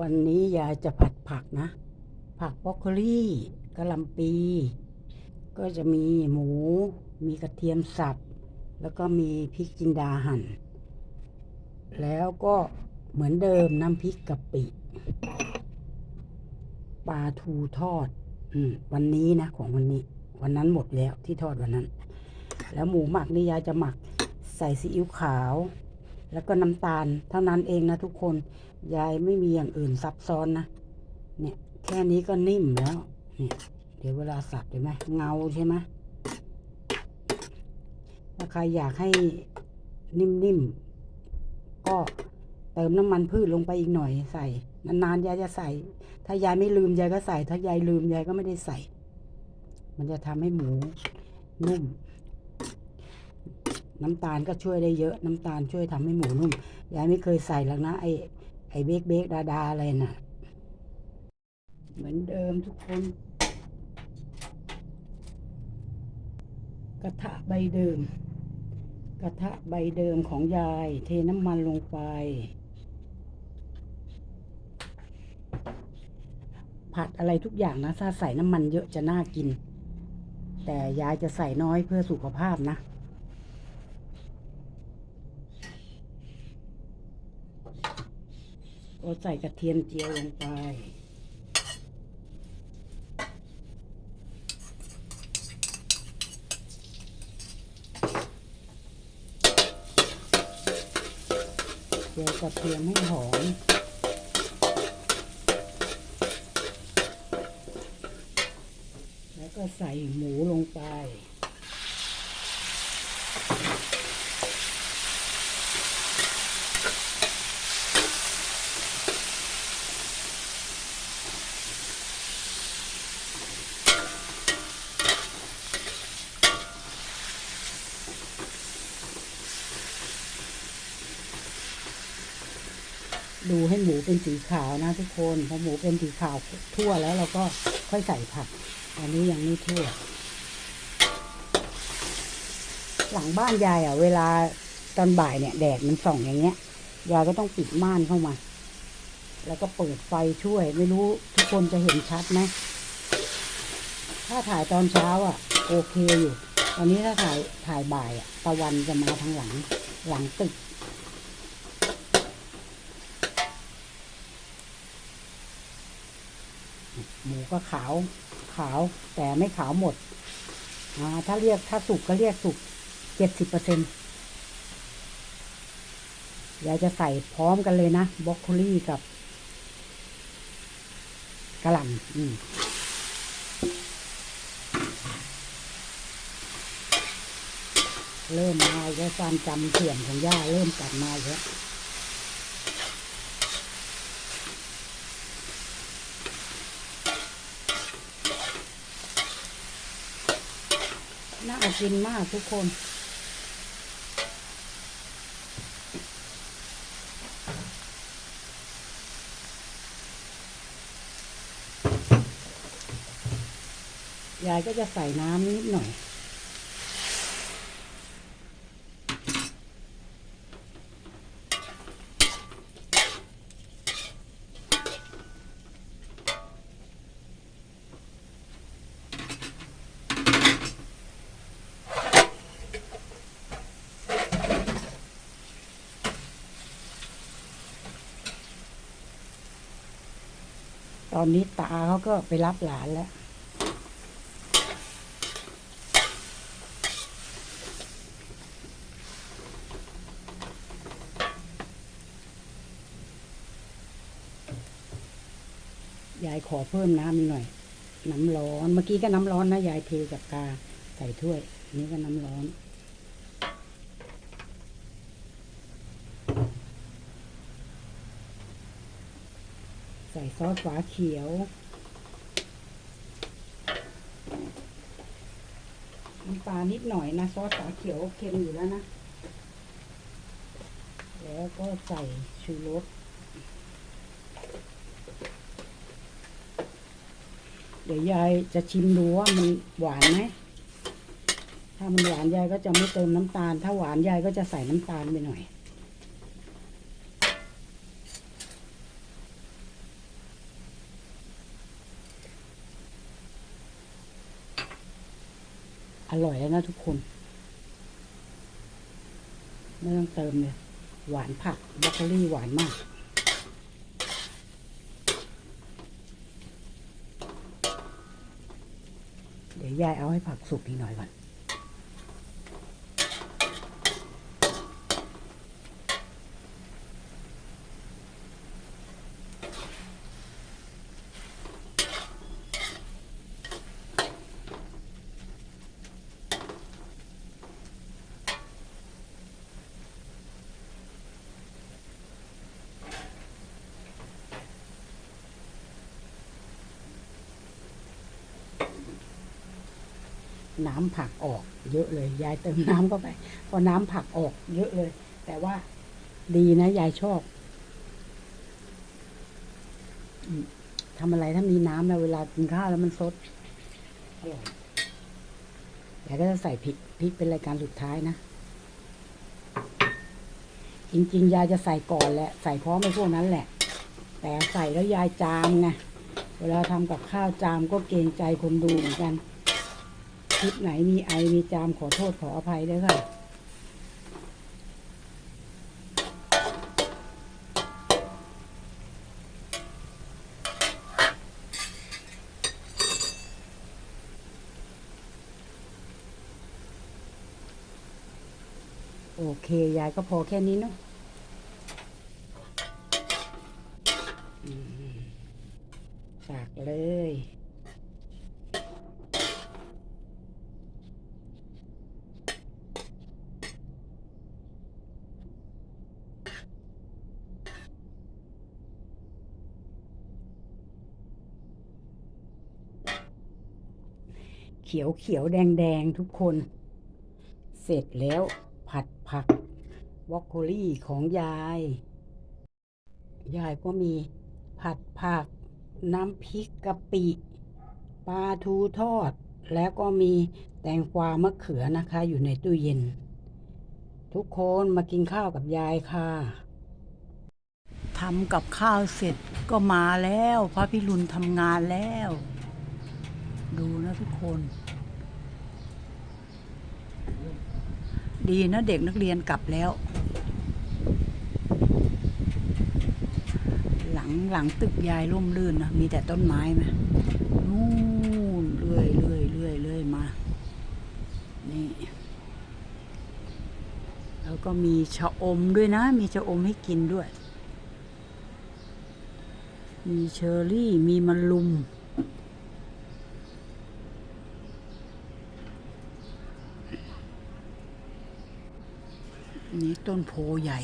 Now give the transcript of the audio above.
วันนี้ยายจะผัดผักนะ ผักบรอกโคลีกะหล่ำปี ก็จะมีหมู มีกระเทียมสับ แล้วก็มีพริกจินดาหั่น แล้วก็เหมือนเดิมน้ำพริกกะปิปลาทูทอด อืม วันนี้นะ ของวันนี้ วันนั้นหมดแล้วที่ทอดวันนั้น แล้วหมูหมักนี่ยายจะหมักใส่ซีอิ๊วขาว แล้วก็น้ำตาลเท่านั้นเองนะทุกคน ยายไม่มีอย่างอื่นซับซ้อนนะ เนี่ย แค่นี้ก็นิ่มแล้วเนี่ยเดี๋ยวเวลาสับเห็นไหมเงาใช่ไหมถ้าใครอยากให้นิ่มๆ ก็เติมน้ำมันพืชลงไปอีกหน่อยใส่ นานๆยายจะใส่ ถ้ายายไม่ลืมยายก็ใส่ ถ้ายายลืมยายก็ไม่ได้ใส่ มันจะทำให้หมูนุ่ม น้ำตาลก็ช่วยได้เยอะน้ำตาลช่วยทำให้หมูนุ่มยายไม่เคยใส่หรอกนะไอ้ไอ้เบกเบกดาดาอะไรน่ะ เหมือนเดิมทุกคน กระทะใบเดิม กระทะใบเดิมของยาย เทน้ำมันลงไป ผัดอะไรทุกอย่างนะ ถ้าใส่น้ำมันเยอะจะน่ากิน แต่ยายจะใส่น้อยเพื่อสุขภาพนะ ก็ใส่กระเทียมเจียวลงไป เจียวกระเทียมให้หอมแล้วก็ใส่หมูลงไป ดูให้หมูเป็นสีขาวนะทุกคนพอหมูเป็นสีขาวทั่วแล้วเราก็ค่อยใส่ผัก อันนี้ยังไม่ทั่ว หลังบ้านยายอะ เวลาตอนบ่ายเนี่ย แดดมันส่องอย่างเงี้ยยายก็ต้องปิดม่านเข้ามา แล้วก็เปิดไฟช่วย ไม่รู้ทุกคนจะเห็นชัดไหมถ้าถ่ายตอนเช้าอะ โอเคอยู่ ตอนนี้ถ้าถ่ายถ่ายบ่ายอะตะวันจะมาทางหลัง หลังตึก หมูก็ขาวขาวแต่ไม่ขาวหมดอ่าถ้าเรียกถ้าสุกก็เรียกสุกเจ็ดสิบเปอร์เซ็นต์ยายจะใส่พร้อมกันเลยนะบรอกโคลีกับกระหล่ำอืมเริ่มมาแล้วความจำเสื่อมของย่าเริ่มกลับมาแล้ว น่ากินมากทุกคน ยายก็จะใส่น้ำนิดหน่อย ตอนนี้ตาเขาก็ไปรับหลานแล้ว ยายขอเพิ่มน้ำหน่อย น้ำร้อน เมื่อกี้ก็น้ำร้อนนะ ยายเทจากกาใส่ถ้วย นี่ก็น้ำร้อน ส่ซอสฝาเขียว น้ำปลานิดหน่อยนะซอสฝาเขียวเค็มอยู่แล้วนะ แล้วก็ใส่ชูรสเดี๋ยวยายจะชิมดูว่ามันหวานไหม ถ้ามันหวานยายก็จะไม่เติมน้ำตาล ถ้าหวานยายก็จะใส่น้ำตาลไปหน่อย อร่อยแล้วนะทุกคน ไม่ต้องเติมเลยหวานผักบรอกโคลี่หวานมากเดี๋ยวยายเอาให้ผักสุกอีกหน่อยก่อน น้ำผักออกเยอะเลย ยายเติมน้ำเข้าไป พอน้ำผักออกเยอะเลย แต่ว่าดีนะ ยายชอบอืมทำอะไรถ้ามีน้ำนะเวลากินข้าวแล้วมันสดอร่อยยายก็จะใส่พริกพริกเป็นรายการสุดท้ายนะ จริง ๆ ยายจะใส่ก่อนแหละ ใส่พร้อมไปพวกนั้นแหละ แต่ใส่แล้วยายจามไงเวลาทำกับข้าวจามก็เกรงใจคนดูเหมือนกัน ลิปไหนมีไอมีจามขอโทษขออภัยด้วยค่ะ โอเค ยายก็พอแค่นี้เนาะอืมฝากเลย ขียวเขียวแดงแดงทุกคน เสร็จแล้วผัดผักบรอกโคลี่ของยาย ยายก็มีผัดผัก น้ำพริกกะปิปลาทูทอด แล้วก็มีแตงกวามะเขือนะคะ อยู่ในตู้เย็น ทุกคนมากินข้าวกับยายค่ะทำกับข้าวเสร็จก็มาแล้ว พระพิรุณทำงานแล้ว ดูนะทุกคน ดีนะเด็กนักเรียนกลับแล้ว หลังหลังตึกยายร่มรื่นนะมีแต่ต้นไม้ไหมนู่นเรื่อยเรื่อยเรื่อยเรื่อยมา นี่ แล้วก็มีชะอมด้วยนะ มีชะอมให้กินด้วย มีเชอร์รี่มีมะลุม นี้ต้นโพใหญ่